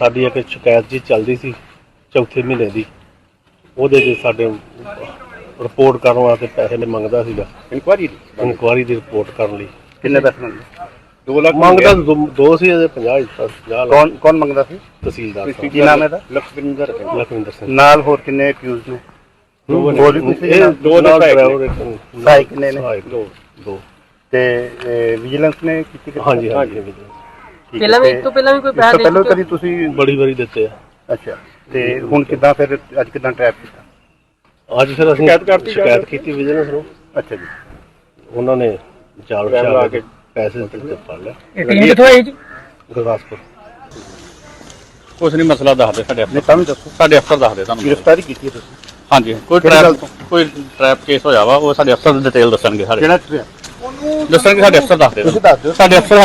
ਸਾਡੀ ਇੱਕ ਸ਼ਿਕਾਇਤ ਜੀ ਚੱਲਦੀ ਸੀ ਚੌਥੇ ਮਹੀਨੇ ਦੀ। ਉਹਦੇ 'ਚ ਸਾਡੇ ਰਿਪੋਰਟ ਕਰਨ ਵਾਸਤੇ ਪੈਸੇ ਨੇ ਮੰਗਦਾ ਸੀਗਾ। ਇਨਕੁਆਰੀ ਇਨਕੁਆਰੀ ਦੀ ਰਿਪੋਰਟ ਕਰਨ ਲਈ। ਕਿੰਨੇ ਪੈਸੇ ਮੰਗਦੇ? 2 ਲੱਖ ਮੰਗਦਾ ਦੋ- ਦੋ ਸੀ ਅਜੇ 50 50 ਲੱਖ। ਕੌਣ ਕੌਣ ਮੰਗਦਾ ਸੀ? ਤਹਿਸੀਲਦਾਰ ਸਾਹਿਬ ਕੀ ਨਾਮ ਹੈ ਦਾ ਲਖਵਿੰਦਰ ਲਖਵਿੰਦਰ ਸਿੰਘ। ਨਾਲ ਹੋਰ ਕਿੰਨੇ ਅਕਿਊਜ਼ ਨੇ? ਹੋਰ ਵੀ ਕੁਛ ਇਹ ਦੋ ਨਾਲ ਡਰਾਈਵਰ ਸਹਾਇਕ ਨੇ। ਨੇ? ਦੋ। ਦੋ ਤੇ ਵਿਜੀਲੈਂਸ ਨੇ ਕੀਤੀ ਕਿ ਹਾਂਜੀ ਹਾਂਜੀ। ਠੀਕ ਪਹਿਲਾਂ ਵੀ ਤੇ ਇਸ ਤੋਂ ਪਹਿਲਾਂ ਵੀ ਕੋਈ ਪੈਸਾ ਤੋਂ ਦੇ ਪਹਿਲਾਂ ਕਦੀ ਤੁਸੀਂ ਬੜੀ ਵਾਰੀ ਦਿੱਤੇ ਆ। ਅੱਛਾ ਤੇ ਹੁਣ ਕਿੱਦਾਂ ਫਿਰ ਅੱਜ ਕਿੱਦਾਂ ਟਰੈਪ ਕੀਤਾ? ਅੱਜ ਫਿਰ ਅਸੀਂ ਸ਼ਿਕਾਇਤ ਕਰਤੀ ਸ਼ਿਕਾਇਤ ਕੀਤੀ ਵਿਜੀਲੈਂਸ ਨੂੰ ਅੱਛਾ ਜੀ। ਉਹਨਾਂ ਨੇ ਜਾਲ ਆ ਕੇ। ਪੈਸੇ ਦਿੱਤੇ ਫੜ ਲਿਆ। ਇਹ ਟੀਮ ਕਿੱਥੋਂ ਆਈ ਜੀ? ਗੁਰਦਾਸਪੁਰ। ਕੁਛ ਨਹੀਂ ਮਸਲਾ ਦੱਸਦੇ ਸਾਡੇ ਨਹੀਂ ਤਾਂ ਵੀ ਦੱਸੋ। ਸਾਡੇ ਅਫਸਰ ਦੱਸਦੇ ਤੁਹਾਨੂੰ। ਗ੍ਰਿਫਤਾਰੀ ਕੀਤੀ ਹੈ ਤੁਸੀਂ? ਹਾਂਜੀ ਕੋਈ ਟ੍ਰੈਪ ਕੋਈ ਟ੍ਰੈਪ ਕੇਸ ਹੋਇਆ ਵਾ ਉਹ ਸਾਡੇ ਅਫਸਰ ਡਿਟੇਲ ਦੱਸਣਗੇ ਸਾਡੇ। ਕਿਹੜਾ ਦੱਸਣਗੇ ਸਾਡੇ ਅਫਸਰ ਦੱਸਦੇ ਤੁਸੀਂ। ਦੱਸ ਦਿਓ। ਸਾਡੇ ਅਫਸਰ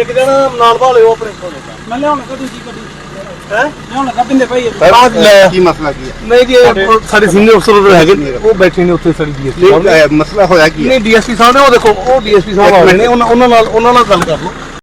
ਇੱਕ ਜਣਾ ਨਾਲ ਭਾਲਿਓ ਆਪਣੇ ਕੋਲ। ਮੈਂ ਲਿਆਉਣਾ ਕਾ ਦੂਜੀ ਗੱਡੀ। ਹੈ? ਲਿਆਉਣਾ ਕਾ ਬਿੰਦੇ ਭਾਈ ਸਰ ਕੀ ਮਸਲਾ ਕੀ ਹੈ? ਨਹੀਂ ਜੀ ਇਹ ਸਾਡੇ ਸੀਨੀਅਰ ਅਫਸਰ ਹੈਗੇ ਨੇ, ਉਹ ਬੈਠੇ ਨੇ ਉੱਥੇ ਸਾਡੀ ਡੀਐਸਪੀ ਨਹੀਂ, ਅਹ, ਮਸਲਾ ਹੋਇਆ ਕੀ ਹੈ? ਨਹੀਂ ਡੀਐਸਪੀ ਸਾਹਿਬ ਨੇ ਉਹ ਦੇਖੋ ਉਹ ਡੀਐਸਪੀ ਸਾਹਿਬ ਆ ਰਹੇ ਨੇ ਉਹਨਾਂ ਉਹਨਾਂ ਨਾਲ ਉਹਨਾਂ ਨਾਲ ਗੱਲ ਕਰ ਲਓ।